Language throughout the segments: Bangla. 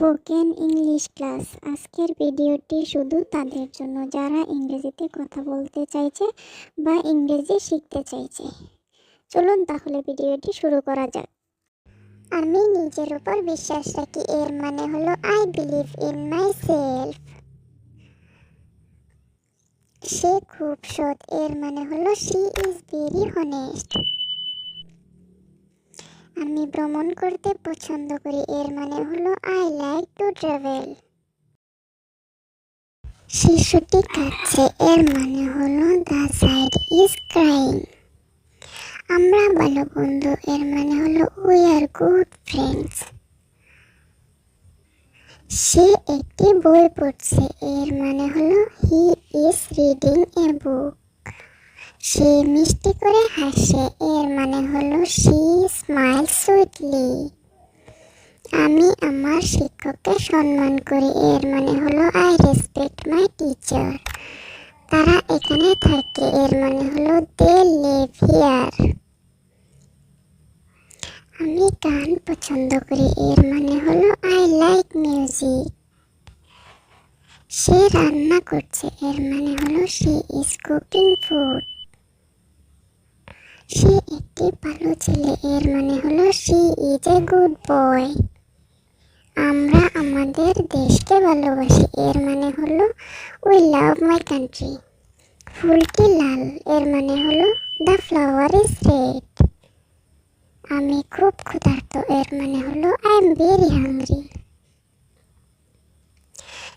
Spoken English class. আজকের ভিডিওটি শুধু তাদের জন্য। যারা ইংরেজিতে কথা বলতে চাইছে বা ইংরেজি শিখতে চাইছে। চলুন তাহলে ভিডিওটি শুরু করা যাক। আমি নিজের উপর বিশ্বাস রাখি। এর মানে হলো I believe in myself সে খুব সৎ। এর মানে হলো শি ইজ ভেরি হনেস্ট আমি ভ্রমণ করতে পছন্দ করি, এর মানে হলো আই লাইক টু ট্রাভেল শিশুটি কাঁদছে, এর মানে হলো দ্য সাইড ইজ ক্রাইং আমরা ভালো বন্ধু এর মানে হলো উই আর গুড ফ্রেন্ডস সে একটি বই পড়ছে, এর মানে হলো হি ইজ রিডিং এ বুক সে মিষ্টি করে হাসে, এর মানে হলো শি স্মাইল সুইটলি আমি আমার শিক্ষককে সম্মান করি, এর মানে হলো আই রেসপেক্ট মাই টিচার তারা এখানে থাকে, এর মানে হলো দে লিভ হিয়ার আমি গান পছন্দ করি, এর মানে হলো আই লাইক মিউজিক সে রান্না করছে, এর মানে হলো শি ইজ কুকিং ফুড সে একটি ভালো ছেলে, এর মানে হলো she is a good boy আমরা আমাদের দেশকে ভালোবাসি, এর মানে হলো উই লাভ মাই কান্ট্রি ফুলটি লাল, এর মানে হলো দ্য ফ্লাওয়ার ইজ রেড আমি খুব ক্ষুধার্ত, এর মানে হলো আই এম ভেরি হাংরি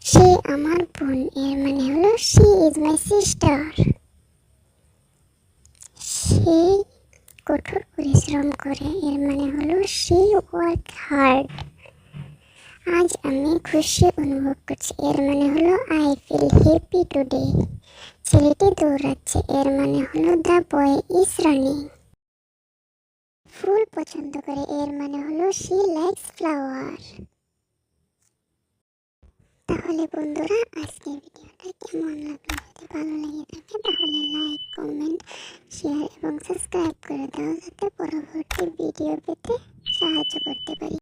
সে আমার বোন, এর মানে হলো শি ইজ মাই সিস্টার সে কঠোর পরিশ্রম করে এর মানে হলো সি ওয়ার্ক হার্ড আজ আমি খুশি অনুভব করছি, এর মানে হলো আই ফিল হ্যাপি টুডে ছেলেটি দৌড়াচ্ছে, এর মানে হলো দ্য বয় ইজ রানিং ফুল পছন্দ করে, এর মানে হলো সি লাইকস ফ্লাওয়ার তাহলে বন্ধুরা, আজকের ভিডিওটা কেমন লাগল? যদি ভালো লেগে থাকে, তাহলে লাইক কমেন্ট শেয়ার এবং সাবস্ক্রাইব করে দাও। যাতে পরবর্তী ভিডিও পেতে সাহায্য করতে পারি।